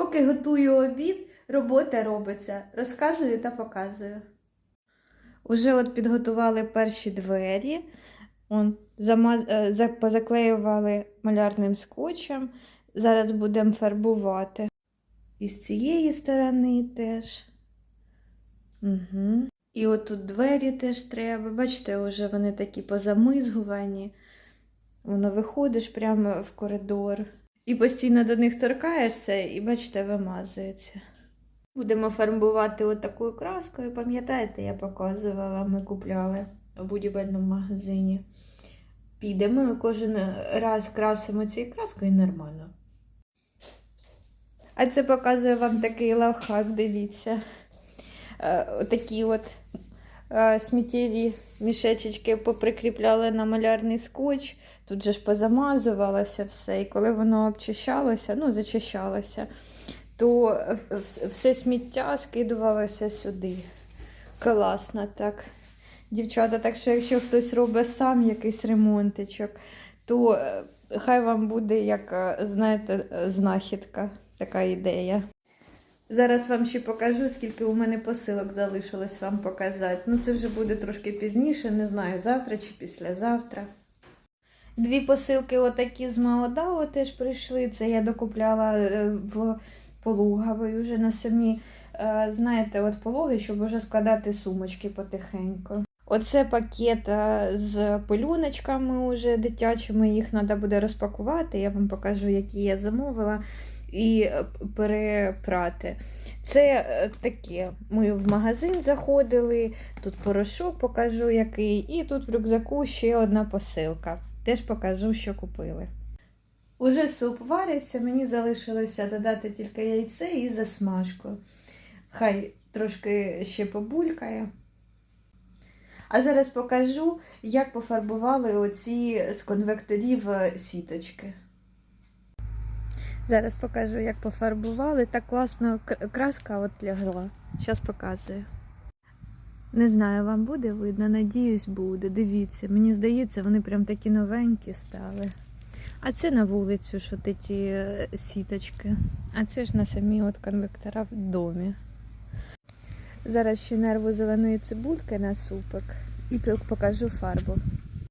Поки готую обід, робота робиться. Розказую та показую. Уже от підготували перші двері. Он, замаз... е, позаклеювали малярним скотчем. Зараз будемо фарбувати. І з цієї сторони теж. Угу. І отут двері теж треба. Бачите, вже вони такі позамизгувані. Воно виходиш прямо в коридор. І постійно до них торкаєшся, і бачите, вимазується. Будемо фарбувати отакою краскою. Пам'ятаєте, я показувала, ми купляли у будівельному магазині. Підемо кожен раз красимо цією краскою і нормально. А це показує вам такий лавхак, дивіться. Е, Отакі от сміттєві мішечечки поприкріпляли на малярний скотч. Тут же ж позамазувалося все. І коли воно обчищалося, ну, зачищалося, то е, все сміття скидувалося сюди. Класно так. Дівчата, так що якщо хтось робить сам якийсь ремонтичок, то е, хай вам буде, як, е, знаєте, е, знахідка, така ідея. Зараз вам ще покажу, скільки у мене посилок залишилось вам показати. Ну, це вже буде трошки пізніше, не знаю, завтра чи післязавтра. Дві посилки отакі з Маодао теж прийшли. Це я докупляла е, в Полугавої вже на самі, е, знаєте, от пологи, щоб вже складати сумочки потихеньку. Оце пакет е, з пелюночками уже дитячими, їх треба буде розпакувати. Я вам покажу, які я замовила, і е, перепрати. Це е, таке. Ми в магазин заходили, тут порошок покажу який, і тут в рюкзаку ще одна посилка. Теж покажу, що купили. Уже суп вариться, мені залишилося додати тільки яйце і засмажку. Хай трошки ще побулькає. А зараз покажу, як пофарбували оці з конвекторів е, сіточки. Зараз покажу, як пофарбували. Так класно краска от лягла. Зараз показую. Не знаю, вам буде видно, надіюсь, буде. Дивіться, мені здається, вони прям такі новенькі стали. А це на вулицю, що ті е, сіточки. А це ж на самі от конвектора в домі. Зараз ще нерву зеленої цибульки на супик і покажу фарбу.